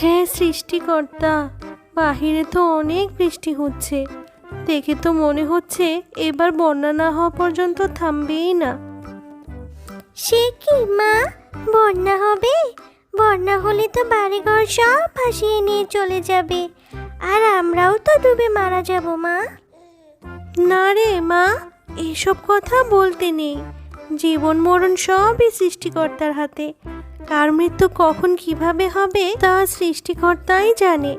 হ্যাঁ সৃষ্টিকর্তা। বাহিরে তো অনেক বৃষ্টি হচ্ছে। দেখে তো মনে হচ্ছে এবার বন্যা না হওয়া পর্যন্ত থামবেই না। সে কি মা? বন্যা হবে? বন্যা হলে তো বাড়িঘর সব ভাসিয়ে নিয়ে চলে যাবে। আর আমরাও তো ডুবে মারা যাব মা। না রে মা এসব কথা বলতে নেই। জীবন মরণ সবই সৃষ্টিকর্তার হাতে। কার মৃত্যু কখন কীভাবে হবে, তা সৃষ্টিকর্তাই জানে।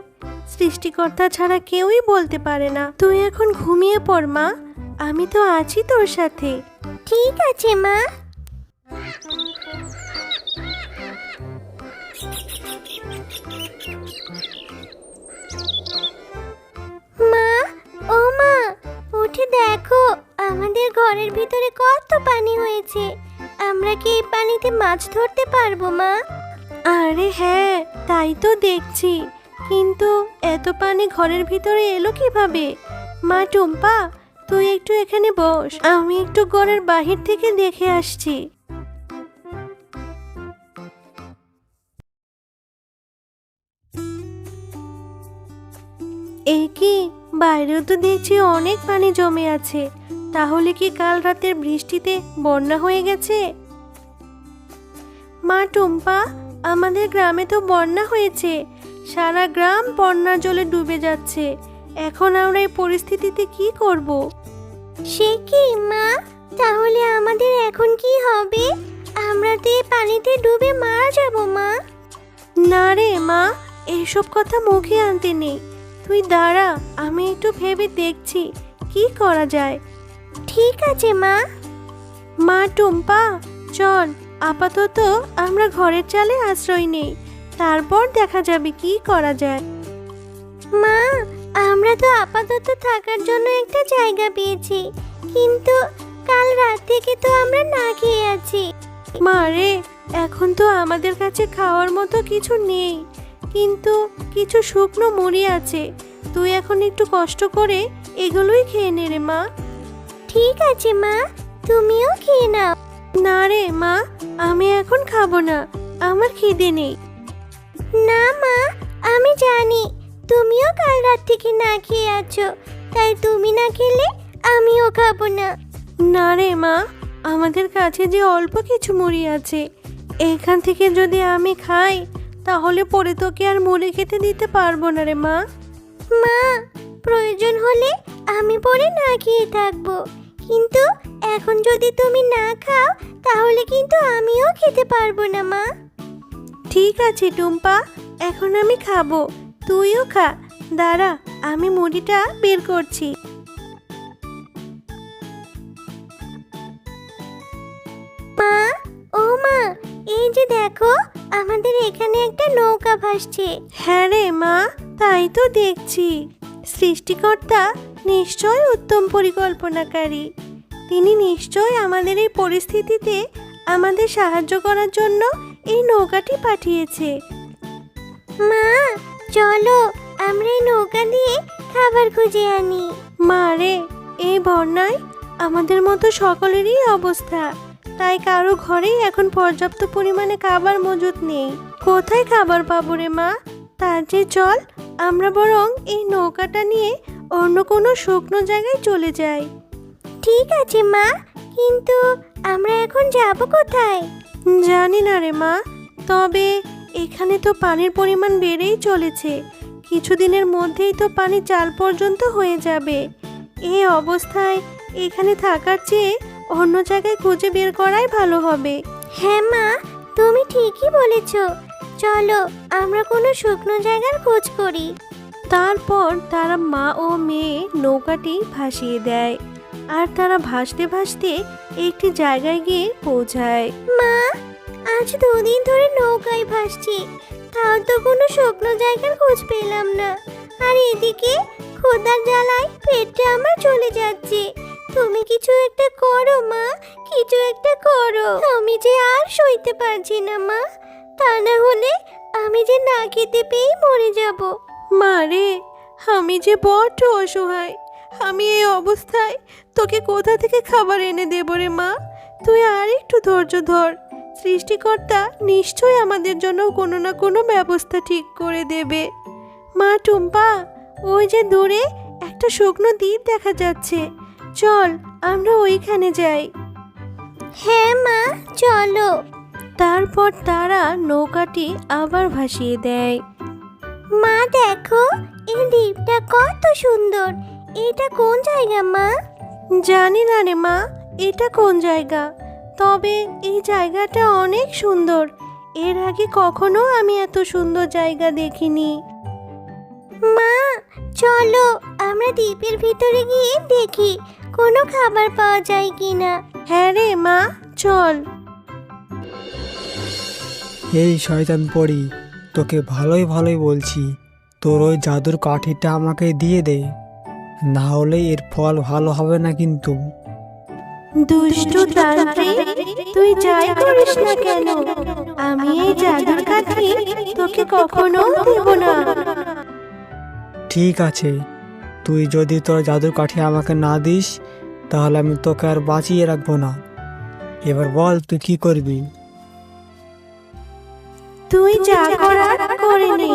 সৃষ্টিকর্তা ছাড়া কেউই বলতে পারে না। তুই এখন ঘুমিয়ে পড়, মা। আমি তো আছি তোর সাথে। ঠিক আছে, মা। মা, ও মা, উঠে দেখো, আমাদের ঘরের ভিতরে কত পানি হয়েছে। আমরা কি এই পানিতে মাছ ধরতে পারব, মা? আরে হ্যাঁ তাই তো দেখছি। কিন্তু এত পানি ঘরের ভিতরে এলো কীভাবে? মা টুম্পা, তুই একটু এখানে বস, আমি একটু ঘরের বাহির থেকে দেখে আসছি। এই কি, বাইরেও তো দেখছি অনেক পানি জমে আছে। তাহলে কি কাল রাতের বৃষ্টিতে বন্যা হয়ে গেছে? মা টুম্পা আমাদের গ্রামে তো বন্যা হয়েছে। সারা গ্রাম বন্যার জলে ডুবে যাচ্ছে। এখন আমরা এই পরিস্থিতিতে কি করব? সে কি মা? তাহলে আমাদের এখন কি হবে? আমরা তো এই পানিতে ডুবে মারা যাব মা। না রে মা এসব কথা মুখে আনতে নেই। তুই দাঁড়া আমি একটু ভেবে দেখছি কি করা যায়? ঠিক আছে মা। মা টুম্পা চল। আপাতত আমরা ঘরের চালে আশ্রয় নেই। তারপর দেখা যাবে কি করা যায়। মা আমরা তো আপাতত থাকার জন্য একটা জায়গা পেয়েছি। কিন্তু কাল রাত থেকে তো আমরা না খেয়ে আছি। মা রে এখন তো আমাদের কাছে খাওয়ার মতো কিছু নেই। কিন্তু কিছু শুকনো মুড়ি আছে। তুই এখন একটু কষ্ট করে এগুলোই খেয়ে নে রে মা। ঠিক আছে মা তুমিও খেয়ে নাও। না রে, মা, আমি এখন খাব না। আমার খিদে নেই। না, মা, আমি জানি। তুমিও কাল রাত থেকে না খেয়ে আছো। তাই তুমি না খেলে আমিও খাব না। না রে, মা, আমাদের কাছে যে অল্প কিছু মুড়ি আছে, এখান থেকে যদি আমি খাই, তাহলে পরে তোকে আর মুড়ি খেতে দিতে পারব না রে, মা। মা, প্রয়োজন হলে আমি পরে না খেয়ে থাকব। কিন্তু এখন যদি তুমি না খাও তাহলে কিন্তু আমিও খেতে পারব না মা। ঠিক আছে টুম্পা এখন আমি খাব। তুইও খা। দাঁড়া আমি মুড়িটা বের করছি। মা ও মা এই যে দেখো আমাদের এখানে একটা নৌকা ভাসছে। হ্যাঁ রে মা তাই তো দেখছি। সৃষ্টিকর্তা নিশ্চয় উত্তম পরিকল্পনাকারী। তিনি নিশ্চয় আমাদের এই পরিস্থিতিতে আমাদের সাহায্য করার জন্য এই নৌকাটি পাঠিয়েছে। মা চলো আমরা এই নৌকা দিয়ে খাবার খুঁজে আনি। মা রে এই বন্যায় আমাদের মতো সকলেরই অবস্থা। তাই কারও ঘরেই এখন পর্যাপ্ত পরিমাণে খাবার মজুত নেই। কোথায় খাবার পাবো রে মা? তার যে চল আমরা বরং এই নৌকাটা নিয়ে অন্য কোনো শুকনো জায়গায় চলে যাই। ঠিক আছে মা। কিন্তু আমরা এখন যাব কোথায়? জানি না রে মা তবে এখানে তো পানির পরিমাণ বেড়েই চলেছে। কিছুদিনের মধ্যেই তো পানি চাল পর্যন্ত হয়ে যাবে। এই অবস্থায় এখানে থাকার চেয়ে অন্য জায়গায় খুঁজে বের করাই ভালো হবে। হ্যাঁ মা তুমি ঠিকই বলেছ। চলো আমরা কোনো শুকনো জায়গার খোঁজ করি। তারপর তারা মা ও মেয়ে নৌকাটি ভাসিয়ে দেয়। আর তারা ভাসতে ভাসতে একটি জায়গায় গিয়ে পৌঁছায়। মা আজ দুদিন ধরে নৌকায় ভাসছি। তাও তো কোনো শুকনো জায়গার খোঁজ পেলাম না। আর এদিকে খোদার জ্বালায় পেটটা আমার চলে যাচ্ছে। তুমি কিছু একটা করো মা কিছু একটা করো। আমি যে আর সইতে পারছি না মা তা না হলে আমি যে না খেতে পেয়েই মরে যাব। মারে আমি যে বড্ড অসহায়। আমি এই অবস্থায় তোকে কোথা থেকে খাবার এনে দেবো রে মা? তুই আর একটু ধৈর্য ধর। সৃষ্টিকর্তা নিশ্চয়ই আমাদের জন্য কোনো না কোনো ব্যবস্থা ঠিক করে দেবে। মা টুম্পা ওই যে দূরে একটা শুকনো দ্বীপ দেখা যাচ্ছে। চল আমরা ওইখানে যাই। হ্যাঁ মা চলো। তারপর তারা নৌকাটি আবার ভাসিয়ে দেয়। মা দেখো এই দ্বীপটা কত সুন্দর। এটা কোন জায়গা মা? জানি না রে মা এটা কোন জায়গা? তবে এই জায়গাটা অনেক সুন্দর। এর আগে কখনো আমি এত সুন্দর জায়গা দেখিনি। মা চলো আমরা দ্বীপের ভিতরে গিয়ে দেখি কোনো খাবার পাওয়া যায় কিনা। হ্যাঁ রে মা চল। এই শয়তান পড়ি তোকে ভালোই ভালোই বলছি তোর ওই জাদুর কাঠিটা আমাকে দিয়ে দে। না হলে এর ফল ভালো হবে না কিন্তু। দুষ্টু তান্ত্রিক তুই যাই করিস না কেন? আমি এই জাদুর কাঠি তোকে কখনো দেব না। ঠিক আছে তুই যদি তোর জাদুর কাঠি আমাকে না দিস তাহলে আমি তোকে আর বাঁচিয়ে রাখব না। এবার বল তুই কি করবি? তুই যা করার করে নে।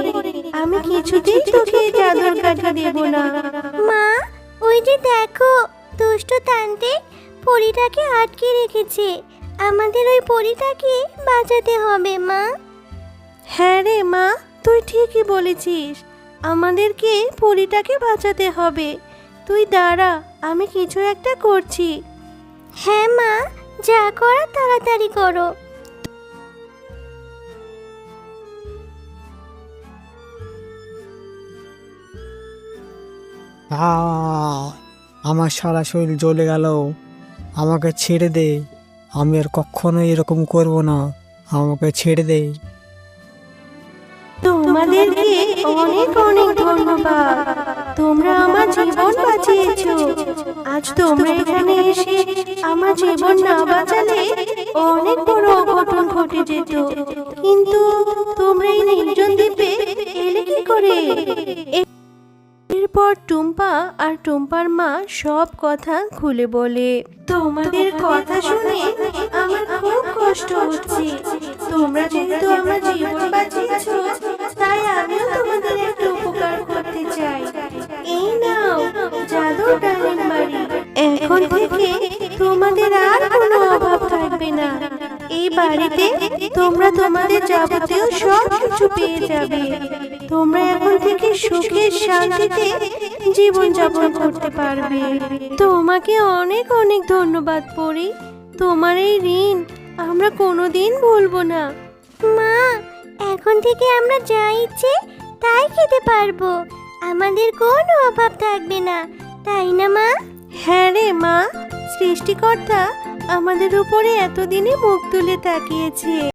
আমি কিছুতেই তোকে জাদুর কাঠি দেব না। মা ওই যে দেখো দুষ্ট তান্ত্রিক পরিটাকে আটকে রেখেছে। আমাদের ওই পরিটাকে বাঁচাতে হবে মা। হ্যাঁ রে মা তুই ঠিকই বলেছিস। আমাদেরকে পরিটাকে বাঁচাতে হবে। তুই দাঁড়া আমি কিছু একটা করছি। হ্যাঁ মা যা করার তাড়াতাড়ি করো। আমার সারা শরীর জ্বলে গেল। আমাকে ছেড়ে দে। আমি আর কখনো এরকম করব না। আমাকে ছেড়ে দে। তোমাদেরকে অনেক অনেক ধন্যবাদ। তোমরা আমার জীবন বাঁচিয়েছো। আজ তোমরা এখানে এসে আমার জীবন না বাঁচালে অনেক বড় অঘটন ঘটে যেত। কিন্তু তোমরা এই নির্জন দ্বীপে এলে কি করে? এরপর টুম্পা আর টুম্পার মা সব কথা খুলে বলে তোমাদের কথা শুনে আমার খুব কষ্ট হচ্ছে। তোমরা যেহেতু আমার জীবন বাঁচিয়েছো তাই আমিও তোমাদের একটু উপকার করতে চাই। বাড়িতে তোমরা তোমাদের যাবতীয় সব কিছু পেয়ে যাবে। তোমরা এখন থেকে সুখে শান্তিতে জীবন যাপন করতে পারবে। তোমাকে অনেক অনেক ধন্যবাদ পরি। তোমার এই ঋণ আমরা কোনোদিন ভুলবো না। মা এখন থেকে আমরা যা ইচ্ছে তাই খেতে পারব। আমাদের কোনো অভাব থাকবে না। তাই না মা? হ্যাঁ রে মা সৃষ্টিকর্তা আমাদের উপরে এতদিনে মুখ তুলে তাকিয়েছে।